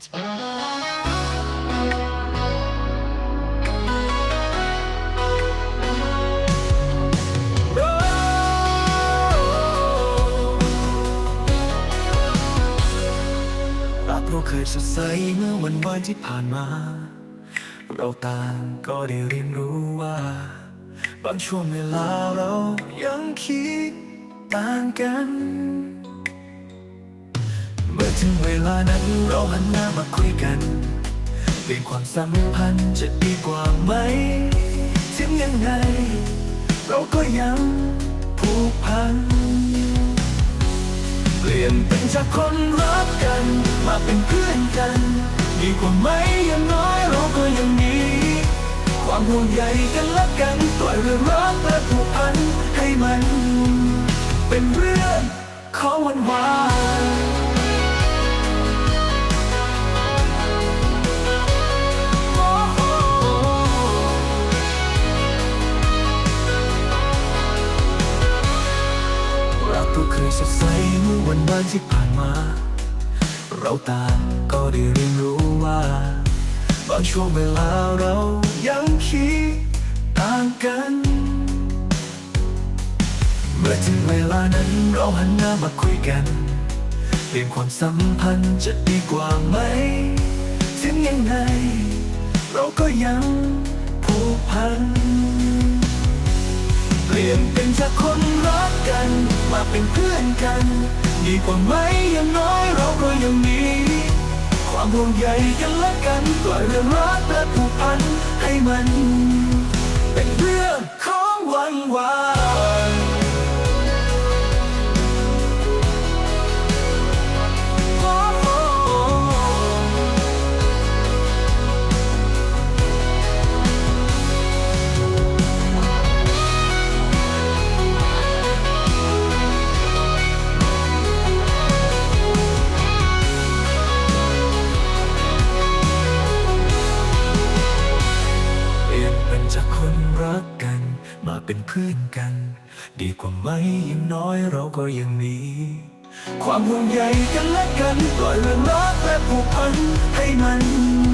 รักเราเคยสดใสเมื่อวันวานที่ผ่านมา เราต่างก็ได้เรียนรู้ว่า บางช่วงเวลาเรายังคิดต่างกัน อถึงเวลานั้นเราหันหน้ามาคุยกัน เปลี่ยนความสัมพันธ์จะดีกว่าไหมถึงยังไง เราก็ยังผูกพัน เปลี่ยนเป็นจากคนรักกัน มาเป็นเพื่อนกัน ดีกว่าไหมอย่างน้อยเราก็ยังมีความห่วงใยกันและกันปล่อยเรื่องรักและผูกพันให้มัน เป็นเรื่องของวันวาน เคยสดใสเมื่อวันวานที่ผ่านมา เราต่างก็ได้เรียนรู้ว่า บางช่วงเวลาเรายังคิดต่างกัน เมื่อถึงเวลานั้นเราหันหน้ามาคุยกันเปลี่ยนความสัมพันธ์จะดีกว่าไหม ถึงยังไง เราก็ยังผูกพัน เปลี่ยนเป็นจากคนรัก กัน มาเป็นเพื่อนกัน ดีกว่าไหมอย่างน้อยเราก็ยังมีความห่วงใยกันและกันปล่อยเรื่องรักและผูกพันให้มัน เป็นเรื่องของวันวาน เป็นเพื่อนกัน ดีกว่าไหมอย่างน้อยเราก็ยังมี ความห่วงใยกันและกันปล่อยเรื่องรักและผูกพันให้มันเป็นเรื่องของวันวาน